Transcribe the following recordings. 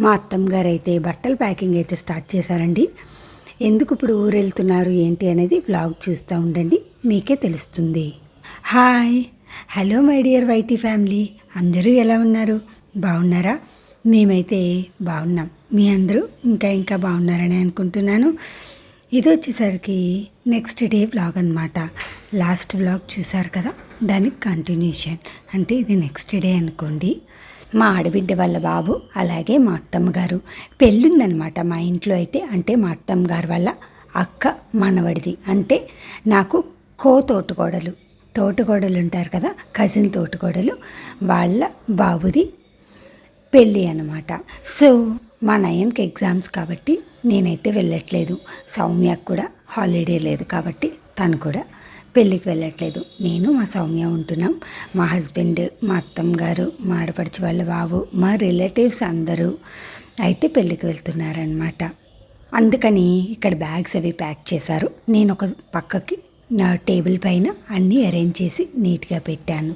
మా అత్తమ్మ గారు అయితే బట్టల ప్యాకింగ్ అయితే స్టార్ట్ చేశారండి. ఎందుకు ఇప్పుడు ఊరు వెళ్తున్నారు ఏంటి అనేది బ్లాగ్ చూస్తూ ఉండండి. మీకే తెలుస్తుంది. Hi. Hello my dear YT family. అందరూ ఎలా ఉన్నారు? బాగున్నారా? మేమైతే బాగున్నాం. మీ అందరూ ఇంకా ఇంకా బాగున్నారని అనుకుంటున్నాను. ఇది వచ్చేసరికి నెక్స్ట్ డే బ్లాగ్ అనమాట లాస్ట్ బ్లాగ్ చూసారు కదా? దానికి కంటిన్యూషన్ అంటే ఇది నెక్స్ట్ డే అనుకోండి. మా ఆడబిడ్డ వాళ్ళ బాబు అలాగే మా అత్తమ్మ గారు. పెళ్ళుందనమాట మా ఇంట్లో అయితే. అంటే మా అత్తమ్మ గారు వాళ్ళ అక్క మనవడిది. అంటే నాకు కో తోటకోడలు తోటకోడలు ఉంటారు కదా కజిన్ తోటకోడలు. వాళ్ళ బాబుది పెళ్ళి అనమాట సో మా నయన్కి ఎగ్జామ్స్ కాబట్టి నేనైతే వెళ్ళట్లేదు. సౌమ్యకు కూడా హాలిడే లేదు కాబట్టి తను కూడా పెళ్ళికి వెళ్ళట్లేదు. నేను మా సౌమ్య ఉంటున్నాం. మా హస్బెండ్ మా అత్తమ్మ గారు మా ఆడపడిచి వాళ్ళ బాబు మా రిలేటివ్స్ అందరూ అయితే పెళ్ళికి వెళ్తున్నారనమాట అందుకని ఇక్కడ బ్యాగ్స్ అవి ప్యాక్ చేశారు. నేను ఒక పక్కకి నా టేబుల్ పైన అన్నీ అరేంజ్ చేసి నీట్గా పెట్టాను.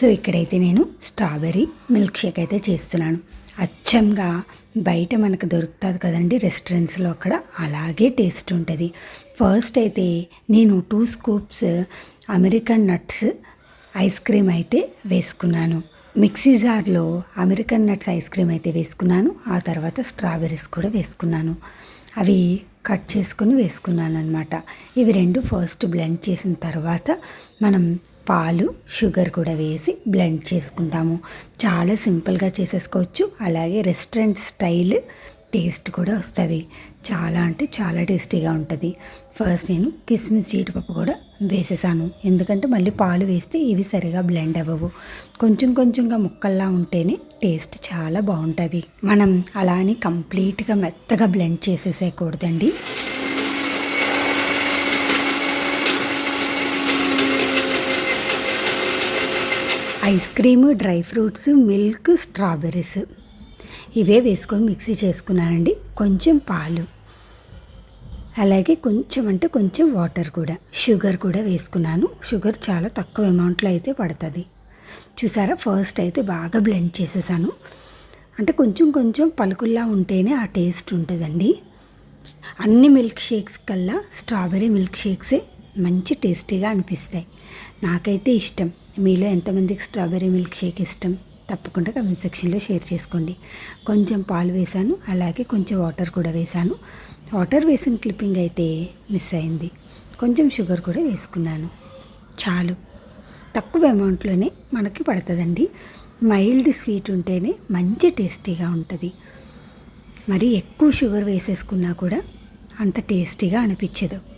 సో ఇక్కడైతే నేను స్ట్రాబెర్రీ మిల్క్ షేక్ అయితే చేస్తున్నాను. అచ్చంగా బయట మనకు దొరుకుతుంది కదండి రెస్టారెంట్స్లో అక్కడ. అలాగే టేస్ట్ ఉంటుంది. ఫస్ట్ అయితే నేను two scoops American nuts ice cream అయితే వేసుకున్నాను. మిక్సీ జార్లో అమెరికన్ నట్స్ ఐస్ క్రీమ్ అయితే వేసుకున్నాను. ఆ తర్వాత స్ట్రాబెర్రీస్ కూడా వేసుకున్నాను. అవి కట్ చేసుకుని వేసుకున్నాను అనమాట ఇవి రెండు ఫస్ట్ బ్లెండ్ చేసిన తర్వాత మనం పాలు షుగర్ కూడా వేసి బ్లెండ్ చేసుకుంటాము. చాలా సింపుల్గా చేసేసుకోవచ్చు. అలాగే రెస్టారెంట్ స్టైల్ టేస్ట్ కూడా వస్తుంది. చాలా అంటే చాలా టేస్టీగా ఉంటుంది. ఫస్ట్ నేను కిస్మిస్ జీడిపప్పు కూడా వేసేసాను. ఎందుకంటే మళ్ళీ పాలు వేస్తే ఇవి సరిగా బ్లెండ్ అవ్వవు. కొంచెం కొంచెంగా ముక్కల్లా ఉంటేనే టేస్ట్ చాలా బాగుంటుంది. మనం అలా అని కంప్లీట్గా మెత్తగా blend చేసేసేయకూడదండి. Ice cream dry fruits milk strawberries. ఇవే వేసుకొని మిక్సీ చేసుకున్నానండి. కొంచెం పాలు. అలాగే కొంచెం అంటే కొంచెం వాటర్ కూడా. షుగర్ కూడా వేసుకున్నాను. షుగర్ చాలా తక్కువ అమౌంట్లో అయితే పడుతుంది. చూసారా? ఫస్ట్ అయితే బాగా బ్లెండ్ చేసేసాను. అంటే కొంచెం కొంచెం పలుకుల్లా ఉంటేనే ఆ టేస్ట్ ఉంటుందండి. అన్ని మిల్క్ షేక్స్ కల్లా స్ట్రాబెర్రీ మిల్క్ షేక్సే మంచి టేస్టీగా అనిపిస్తాయి. నాకైతే ఇష్టం. మీలో ఎంతమందికి స్ట్రాబెర్రీ మిల్క్ షేక్ ఇష్టం? తప్పకుండా కమెంట్ సెక్షన్లో షేర్ చేసుకోండి. కొంచెం పాలు వేశాను అలాగే కొంచెం వాటర్ కూడా వేశాను. వాటర్ వేసిన క్లిప్పింగ్ అయితే మిస్ అయింది. కొంచెం షుగర్ కూడా వేసుకున్నాను. చాలు. తక్కువ అమౌంట్లోనే మనకి పడుతుందండి. మైల్డ్ స్వీట్ ఉంటేనే మంచి టేస్టీగా ఉంటుంది. మరి ఎక్కువ షుగర్ వేసేసుకున్నా కూడా అంత టేస్టీగా అనిపించదు.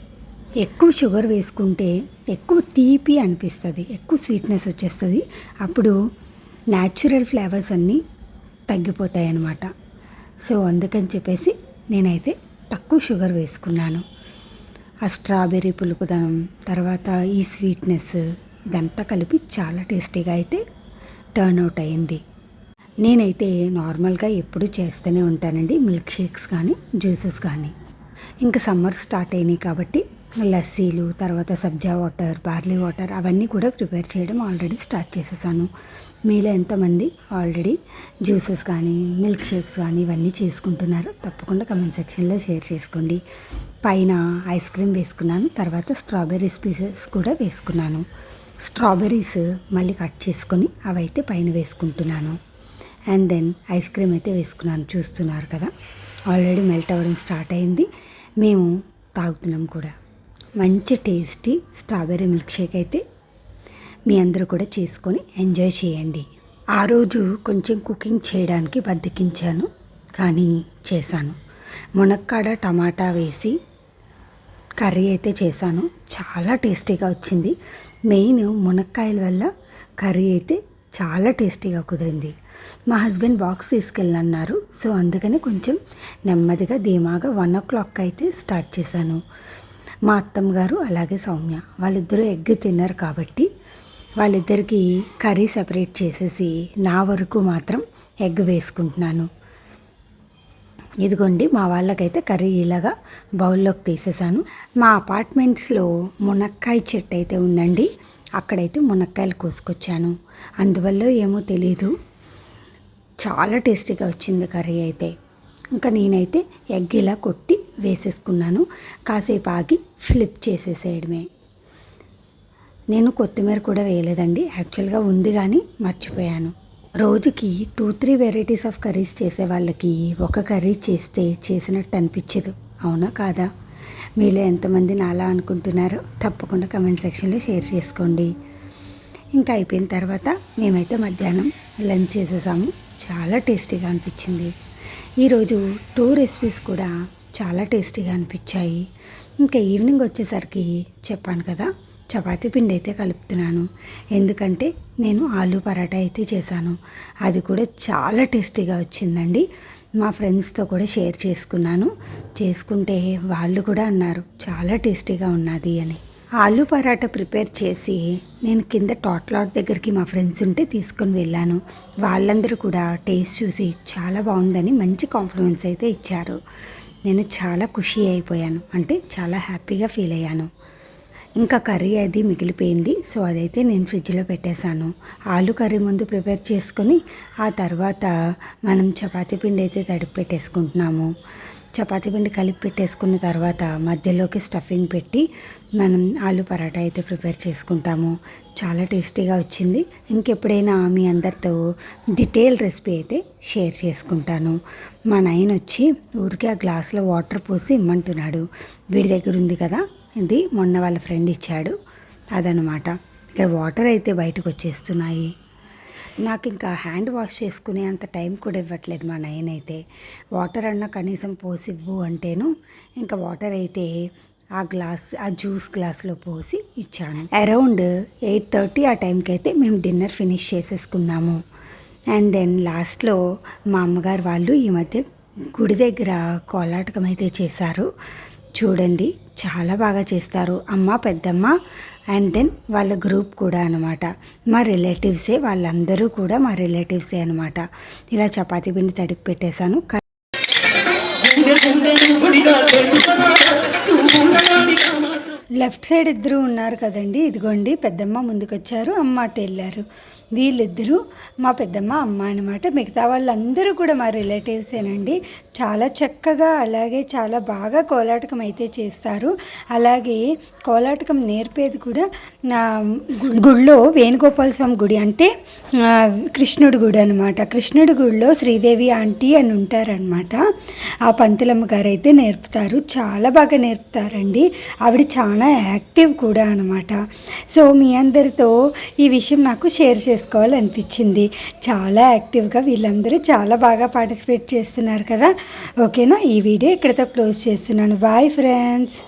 ఎక్కువ షుగర్ వేసుకుంటే ఎక్కువ తీపి అనిపిస్తుంది ఎక్కువ స్వీట్నెస్ వచ్చేస్తుంది. అప్పుడు న్యాచురల్ ఫ్లేవర్స్ అన్నీ తగ్గిపోతాయి అన్నమాట సో అందుకని చెప్పేసి నేనైతే తక్కువ షుగర్ వేసుకున్నాను. ఆ స్ట్రాబెర్రీ పులుపుదనం తర్వాత ఈ స్వీట్నెస్ ఇదంతా కలిపి చాలా టేస్టీగా అయితే టర్న్ అవుట్ అయింది. నేనైతే నార్మల్గా ఎప్పుడు చేస్తూనే ఉంటానండి మిల్క్ షేక్స్ కానీ జ్యూసెస్ కానీ. ఇంకా సమ్మర్ స్టార్ట్ అయినాయి కాబట్టి లస్సీలు తర్వాత సబ్జా వాటర్ బార్లీ వాటర్ అవన్నీ కూడా ప్రిపేర్ చేయడం ఆల్రెడీ స్టార్ట్ చేసేసాను. మీలో ఎంతమంది ఆల్రెడీ జ్యూసెస్ కానీ మిల్క్ షేక్స్ కానీ ఇవన్నీ చేసుకుంటున్నారు తప్పకుండా కమెంట్ సెక్షన్లో షేర్ చేసుకోండి. పైన ఐస్ క్రీమ్ వేసుకున్నాను తర్వాత స్ట్రాబెర్రీస్ పీసెస్ కూడా వేసుకున్నాను. స్ట్రాబెర్రీస్ మళ్ళీ కట్ చేసుకొని అవైతే పైన వేసుకుంటున్నాను. అండ్ దెన్ ఐస్ క్రీమ్ అయితే వేసుకున్నాను చూస్తున్నారు కదా. ఆల్రెడీ మెల్ట్ అవ్వడం స్టార్ట్ అయింది. మేము తాగుతున్నాం కూడా. మంచి టేస్టీ స్ట్రాబెర్రీ మిల్క్ షేక్ అయితే మీ అందరూ కూడా చేసుకొని ఎంజాయ్ చేయండి. ఆ రోజు కొంచెం కుకింగ్ చేయడానికి బద్దకించాను కానీ చేశాను. మునక్కాడ టమాటా వేసి కర్రీ అయితే చేశాను. చాలా టేస్టీగా వచ్చింది. మెయిన్ మునక్కాయల వల్ల కర్రీ అయితే చాలా టేస్టీగా కుదిరింది. మా హస్బెండ్ బాక్స్ తీసుకెళ్ళన్నారు సో అందుకని కొంచెం నెమ్మదిగా ధీమాగా వన్ ఓ క్లాక్ అయితే స్టార్ట్ చేశాను. మా అత్తమ్మ గారు అలాగే సౌమ్య వాళ్ళిద్దరూ ఎగ్ తిన్నారు కాబట్టి వాళ్ళిద్దరికి కర్రీ సెపరేట్ చేసేసి నా వరకు మాత్రం ఎగ్ వేసుకుంటున్నాను. ఇదిగోండి మా వాళ్ళకైతే కర్రీ ఇలాగా బౌల్లోకి తీసేసాను. మా అపార్ట్మెంట్స్లో మునక్కాయ చెట్టు అయితే ఉందండి అక్కడైతే మునక్కాయలు కోసుకొచ్చాను. అందువల్ల ఏమో తెలీదు. చాలా టేస్టీగా వచ్చింది కర్రీ అయితే. ఇంకా నేనైతే ఎగ్ ఇలా కొట్టి వేసేసుకున్నాను. కాసేపు ఆగి ఫ్లిప్ చేసేసేయడమే నేను కొత్తిమీర కూడా వేయలేదండి. యాక్చువల్గా ఉంది కానీ మర్చిపోయాను. రోజుకి two three varieties of curries చేసే వాళ్ళకి ఒక కర్రీ చేస్తే చేసినట్టు అనిపించదు. అవునా కాదా? మీలో ఎంతమంది నాలా అనుకుంటున్నారో తప్పకుండా కమెంట్ సెక్షన్లో షేర్ చేసుకోండి. ఇంకా అయిపోయిన తర్వాత మేమైతే మధ్యాహ్నం లంచ్ చేసేసాము. చాలా టేస్టీగా అనిపించింది. ఈరోజు టూ రెసిపీస్ కూడా చాలా టేస్టీగా అనిపించాయి. ఇంకా ఈవినింగ్ వచ్చేసరికి చెప్పాను కదా చపాతీ పిండి అయితే కలుపుతున్నాను. ఎందుకంటే నేను ఆలూ పరాటా అయితే చేశాను. అది కూడా చాలా టేస్టీగా వచ్చిందండి. మా ఫ్రెండ్స్తో కూడా షేర్ చేసుకున్నాను. చేసుకుంటే వాళ్ళు కూడా అన్నారు చాలా టేస్టీగా ఉన్నది అని. ఆలూ పరాటా ప్రిపేర్ చేసి నేను కింద టాట్లాట్ దగ్గరికి మా ఫ్రెండ్స్ ఉంటే తీసుకొని వెళ్ళాను. వాళ్ళందరూ కూడా టేస్ట్ చూసి చాలా బాగుందని మంచి కాంప్లిమెంట్స్ అయితే ఇచ్చారు. నేను చాలా ఖుషి అయిపోయాను. అంటే చాలా హ్యాపీగా ఫీల్ అయ్యాను. ఇంకా కర్రీ అది మిగిలిపోయింది. సో అదైతే నేను ఫ్రిడ్జ్లో పెట్టేశాను. ఆలు కర్రీ ముందు ప్రిపేర్ చేసుకొని ఆ తర్వాత మనం చపాతీ పిండి అయితే తడిపి పెట్టేసుకుంటున్నాము. చపాతీ పిండి కలిపి పెట్టేసుకున్న తర్వాత మధ్యలోకి స్టఫింగ్ పెట్టి మనం ఆలు పరాటా అయితే ప్రిపేర్ చేసుకుంటాము. చాలా టేస్టీగా వచ్చింది. ఇంకెప్పుడైనా మీ అందరితో డీటెయిల్ రెసిపీ అయితే షేర్ చేసుకుంటాను. మా నాయన వచ్చి ఊరికే ఆ గ్లాస్లో వాటర్ పోసి ఇమ్మంటున్నాడు. వీడి దగ్గర ఉంది కదా ఇది మొన్న వాళ్ళ ఫ్రెండ్ ఇచ్చాడు. అదనమాట ఇక్కడ వాటర్ అయితే బయటకు వచ్చేస్తున్నాయి. నాకు ఇంకా హ్యాండ్ వాష్ చేసుకునే అంత టైం కూడా ఇవ్వట్లేదు మా నయన్ అయితే వాటర్ అన్న కనీసం పోసివ్వు అంటేను ఇంకా వాటర్ అయితే ఆ గ్లాస్ ఆ జ్యూస్ గ్లాస్లో పోసి ఇచ్చాను. అరౌండ్ ఎయిట్ థర్టీ ఆ టైంకి అయితే మేము డిన్నర్ ఫినిష్ చేసేసుకున్నాము. అండ్ దెన్ లాస్ట్లో మా అమ్మగారు వాళ్ళు ఈ మధ్య గుడి దగ్గర కోలాటకం అయితే చేశారు. చూడండి. చాలా బాగా చేస్తారు. అమ్మ పెద్దమ్మ అండ్ దెన్ వాళ్ళ గ్రూప్ కూడా అనమాట మా రిలేటివ్సే వాళ్ళందరూ కూడా మా రిలేటివ్సే అనమాట ఇలా చపాతీ పిండి తడిపి పెట్టేశాను. లెఫ్ట్ సైడ్ ఇద్దరు ఉన్నారు కదండి. ఇదిగోండి పెద్దమ్మ ముందుకొచ్చారు అమ్మ అటు వెళ్ళారు. వీళ్ళిద్దరూ మా పెద్దమ్మ అమ్మ అనమాట మిగతా వాళ్ళందరూ కూడా మా రిలేటివ్సేనండి చాలా చక్కగా అలాగే చాలా బాగా కోలాటకం అయితే చేస్తారు. అలాగే కోలాటకం నేర్పేది కూడా నా గుడిలో గుళ్ళో వేణుగోపాల స్వామి గుడి అంటే కృష్ణుడి గుడి అనమాట కృష్ణుడి గుడిలో శ్రీదేవి ఆంటీ అని ఉంటారనమాట ఆ పంతులమ్మ గారు అయితే నేర్పుతారు. చాలా బాగా నేర్పుతారండి. ఆవిడ చాలా యాక్టివ్ కూడా అనమాట సో మీ అందరితో ఈ విషయం నాకు షేర్ చేసుకోవాలనిపించింది. చాలా యాక్టివ్గా వీళ్ళందరూ చాలా బాగా పార్టిసిపేట్ చేస్తున్నారు కదా. ఓకేనా? ఈ వీడియో ఇక్కడితో క్లోజ్ చేస్తున్నాను. Bye friends.